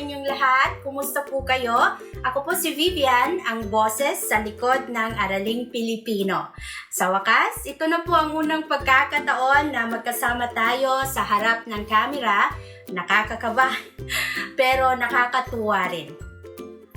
inyong lahat. Kumusta po kayo? Ako po si Vivian, ang boses sa likod ng Araling Pilipino. Sa wakas, ito na po ang unang pagkakataon na magkasama tayo sa harap ng kamera. Nakakakaba, pero nakakatuwa rin.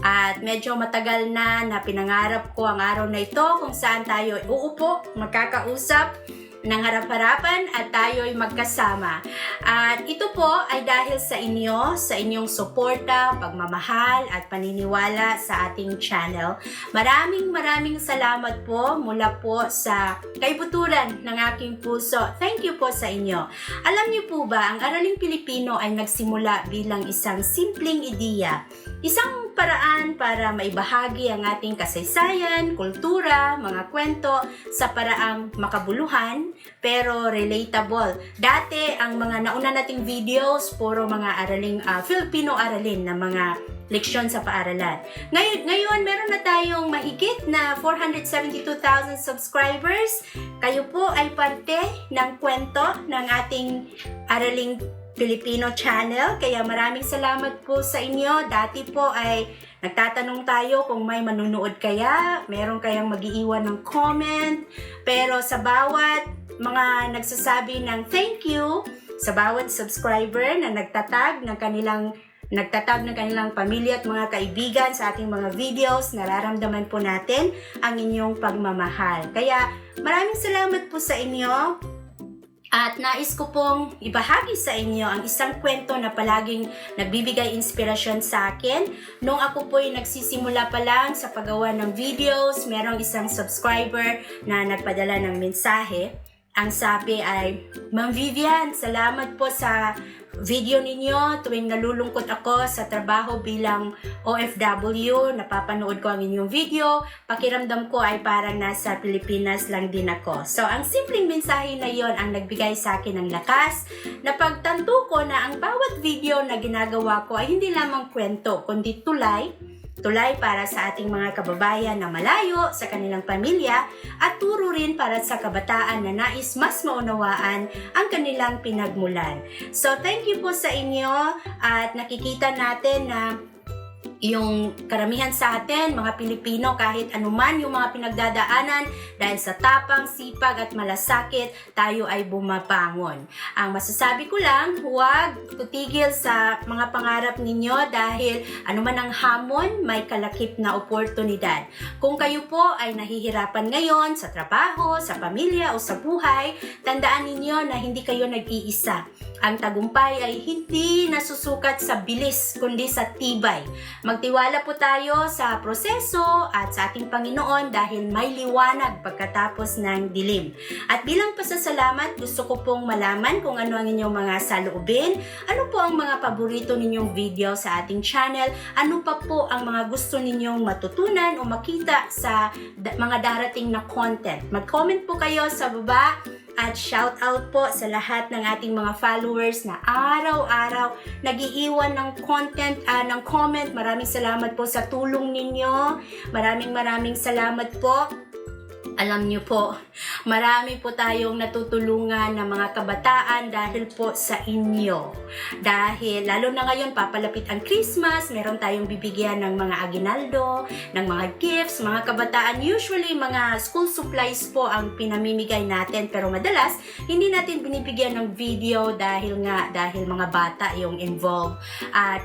At medyo matagal na na pinangarap ko ang araw na ito kung saan tayo uupo, magkakausap, ng harap-harapan at tayo'y magkasama. At ito po ay dahil sa inyo, sa inyong suporta, pagmamahal at paniniwala sa ating channel. Maraming maraming salamat po mula po sa kaibuturan ng aking puso. Thank you po sa inyo. Alam niyo po ba, ang Araling Pilipino ay nagsimula bilang isang simpleng ideya. Isang paraan para maibahagi ang ating kasaysayan, kultura, mga kwento sa paraang makabuluhan pero relatable. Dati ang mga nauna nating videos puro mga araling ah, Filipino aralin na mga leksyon sa paaralan. Ngayon, ngayon meron na tayong mahigit na 472,000 subscribers. Kayo po ay parte ng kwento ng ating araling Filipino channel. Kaya maraming salamat po sa inyo. Dati po ay nagtatanong tayo kung may manunood kaya, meron kayang mag-iiwan ng comment. Pero sa bawat mga nagsasabi ng thank you, sa bawat subscriber na nagtatag ng kanilang nagtatag ng kanilang pamilya at mga kaibigan sa ating mga videos, nararamdaman po natin ang inyong pagmamahal. Kaya maraming salamat po sa inyo. At nais ko pong ibahagi sa inyo ang isang kwento na palaging nagbibigay inspirasyon sa akin. Nung ako po'y nagsisimula pa lang sa paggawa ng videos, merong isang subscriber na nagpadala ng mensahe. Ang sabi ay, Ma'am Vivian, salamat po sa video ninyo tuwing nalulungkot ako sa trabaho bilang OFW, napapanood ko ang inyong video, pakiramdam ko ay parang nasa Pilipinas lang din ako. So, ang simpleng mensahe na yon ang nagbigay sa akin ng lakas na pagtanto ko na ang bawat video na ginagawa ko ay hindi lamang kwento, kundi tulay Tulay para sa ating mga kababayan na malayo sa kanilang pamilya at turo rin para sa kabataan na nais mas maunawaan ang kanilang pinagmulan. So thank you po sa inyo at nakikita natin na yung karamihan sa atin, mga Pilipino, kahit anuman yung mga pinagdadaanan, dahil sa tapang, sipag at malasakit, tayo ay bumabangon. Ang masasabi ko lang, huwag tutigil sa mga pangarap ninyo dahil anuman ang hamon, may kalakip na oportunidad. Kung kayo po ay nahihirapan ngayon sa trabaho, sa pamilya o sa buhay, tandaan ninyo na hindi kayo nag-iisa. Ang tagumpay ay hindi nasusukat sa bilis, kundi sa tibay. Magtiwala po tayo sa proseso at sa ating Panginoon dahil may liwanag pagkatapos ng dilim. At bilang pasasalamat, gusto ko pong malaman kung ano ang inyong mga saloobin, ano po ang mga paborito ninyong video sa ating channel, ano pa po ang mga gusto ninyong matutunan o makita sa mga darating na content. Mag-comment po kayo sa baba at shout out po sa lahat ng ating mga followers na araw-araw nagiiwan ng content, ah, ng comment. Maraming salamat po sa tulong ninyo. Maraming maraming salamat po. Alam niyo po, marami po tayong natutulungan ng mga kabataan dahil po sa inyo. Dahil lalo na ngayon papalapit ang Christmas, meron tayong bibigyan ng mga aginaldo, ng mga gifts, mga kabataan. Usually mga school supplies po ang pinamimigay natin pero madalas hindi natin binibigyan ng video dahil nga dahil mga bata yung involved. At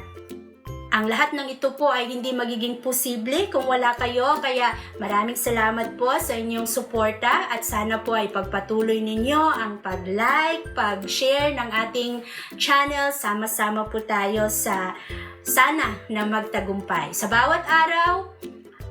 ang lahat ng ito po ay hindi magiging posible kung wala kayo. Kaya maraming salamat po sa inyong suporta at sana po ay pagpatuloy ninyo ang pag-like, pag-share ng ating channel. Sama-sama po tayo sa sana na magtagumpay. Sa bawat araw,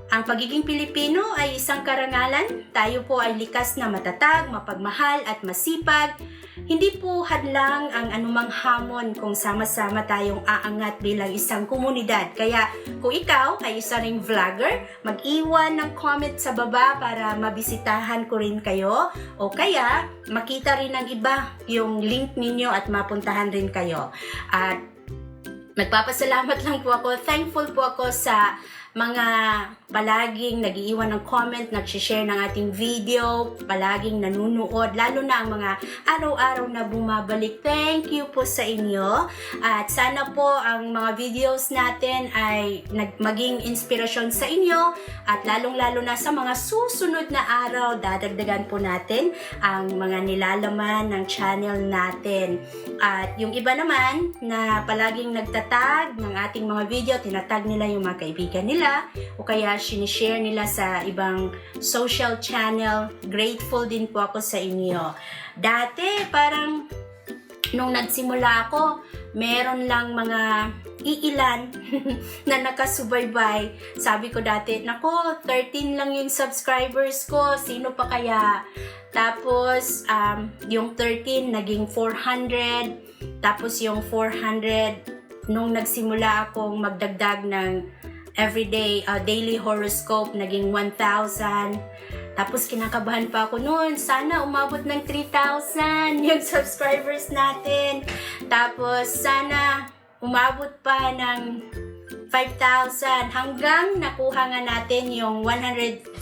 ang pagiging Pilipino ay isang karangalan. Tayo po ay likas na matatag, mapagmahal at masipag. Hindi po hadlang ang anumang hamon kung sama-sama tayong aangat bilang isang komunidad. Kaya kung ikaw ay isa ring vlogger, mag-iwan ng comment sa baba para mabisitahan ko rin kayo. O kaya makita rin ng iba yung link ninyo at mapuntahan rin kayo. At Nagpapasalamat lang po ako. Thankful po ako sa mga palaging nag-iiwan ng comment, nag-share ng ating video, palaging nanunood, lalo na ang mga araw-araw na bumabalik. Thank you po sa inyo. At sana po ang mga videos natin ay maging inspirasyon sa inyo at lalong-lalo na sa mga susunod na araw, dadagdagan po natin ang mga nilalaman ng channel natin. At yung iba naman na palaging nagtatag ng ating mga video, tinatag nila yung mga kaibigan nila o kaya sinishare nila sa ibang social channel. Grateful din po ako sa inyo. Dati, parang nung nagsimula ako, meron lang mga iilan na nakasubaybay. Sabi ko dati, nako, 13 lang yung subscribers ko, sino pa kaya? Tapos, um, yung 13 naging 400, tapos yung 400, nung nagsimula akong magdagdag ng everyday uh, daily horoscope naging 1,000. Tapos kinakabahan pa ako noon, sana umabot ng 3,000 yung subscribers natin. Tapos sana umabot pa ng 5,000 hanggang nakuha nga natin yung 100,000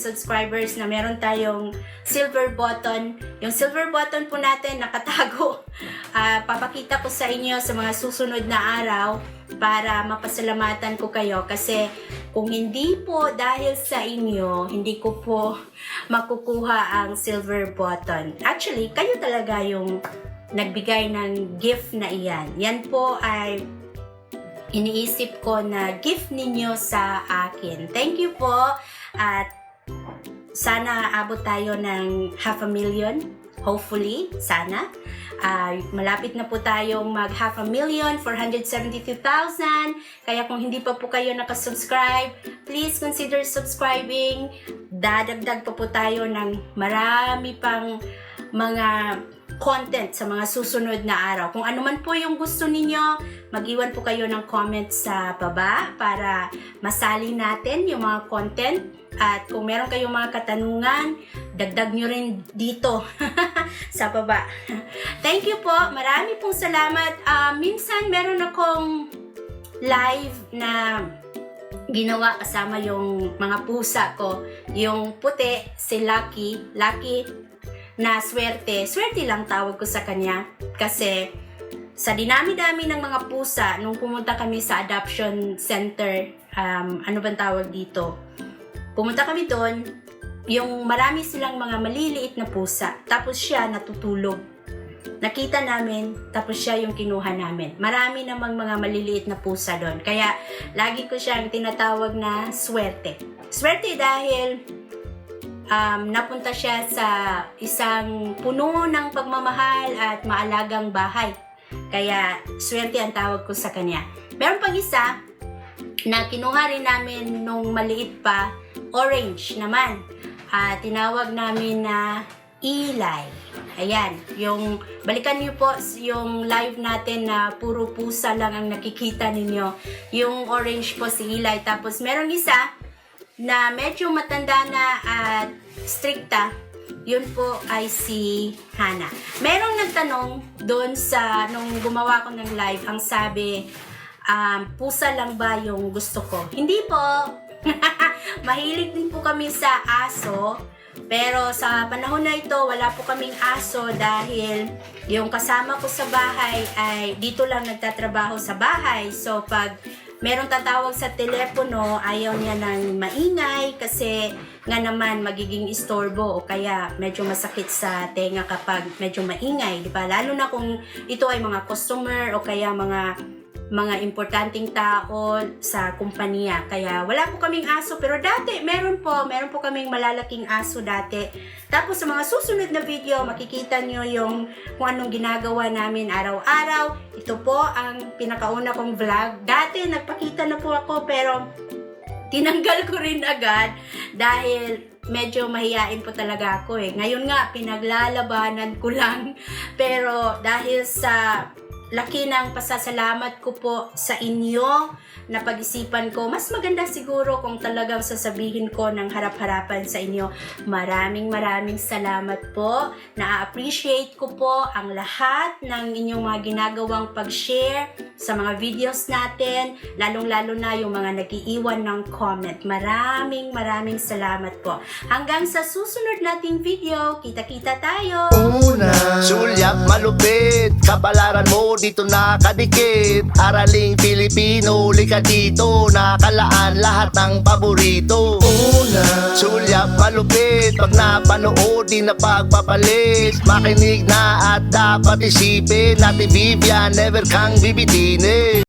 subscribers na meron tayong silver button. Yung silver button po natin nakatago. Ah, papakita ko sa inyo sa mga susunod na araw para mapasalamatan ko kayo kasi kung hindi po dahil sa inyo, hindi ko po makukuha ang silver button. Actually, kayo talaga yung nagbigay ng gift na iyan. Yan po ay iniisip ko na gift ninyo sa akin. Thank you po at sana abot tayo ng half a million. Hopefully, sana. Ah, malapit na po tayong mag half a million, 472,000. Kaya kung hindi pa po kayo nakasubscribe, please consider subscribing. Dadagdag pa po tayo ng marami pang mga content sa mga susunod na araw. Kung ano man po yung gusto ninyo, mag-iwan po kayo ng comment sa baba para masali natin yung mga content. At kung meron kayong mga katanungan, dagdag nyo rin dito sa baba. Thank you po. Marami pong salamat. Ah, minsan meron akong live na ginawa kasama yung mga pusa ko. Yung puti, si Lucky. Lucky na swerte. Swerte lang tawag ko sa kanya. Kasi sa dinami-dami ng mga pusa, nung pumunta kami sa adoption center, um, ano bang tawag dito? Pumunta kami doon, yung marami silang mga maliliit na pusa. Tapos siya natutulog. Nakita namin, tapos siya yung kinuha namin. Marami namang mga maliliit na pusa doon. Kaya lagi ko siyang tinatawag na swerte. Swerte dahil um, napunta siya sa isang puno ng pagmamahal at maalagang bahay. Kaya swerte ang tawag ko sa kanya. Meron pang isa na kinuha rin namin nung maliit pa, orange naman. At tinawag namin na Eli. Ayan, yung balikan niyo po yung live natin na puro pusa lang ang nakikita ninyo. Yung orange po si Eli. Tapos merong isa na medyo matanda na at stricta, yun po ay si Hana. Merong nagtanong doon sa, nung gumawa ko ng live, ang sabi, um, pusa lang ba yung gusto ko? Hindi po. Mahilig din po kami sa aso. Pero sa panahon na ito, wala po kaming aso dahil yung kasama ko sa bahay ay dito lang nagtatrabaho sa bahay. So pag merong tatawag sa telepono, ayaw niya ng maingay kasi nga naman magiging istorbo o kaya medyo masakit sa tenga kapag medyo maingay, di ba? Lalo na kung ito ay mga customer o kaya mga mga importanteng tao sa kumpanya. Kaya wala po kaming aso pero dati meron po, meron po kaming malalaking aso dati. Tapos sa mga susunod na video, makikita nyo yung kung anong ginagawa namin araw-araw. Ito po ang pinakauna kong vlog. Dati nagpakita na po ako pero tinanggal ko rin agad dahil medyo mahiyain po talaga ako eh. Ngayon nga, pinaglalabanan ko lang. Pero dahil sa laki ng pasasalamat ko po sa inyo na pag-isipan ko. Mas maganda siguro kung talagang sasabihin ko ng harap-harapan sa inyo. Maraming maraming salamat po. Na-appreciate ko po ang lahat ng inyong mga ginagawang pag-share sa mga videos natin, lalong-lalo na yung mga nagiiwan ng comment. Maraming maraming salamat po. Hanggang sa susunod nating video, kita-kita tayo! Una Sulyap malupit Kabalaran mo dito nakadikit. Araling Pilipino Lika dito. Nakalaan lahat ng paborito. Una. Sulyap malupit. Pag napanood di na pagpapalit Makinig na at dapat isipin. Natin Vivian Never kang bibitinin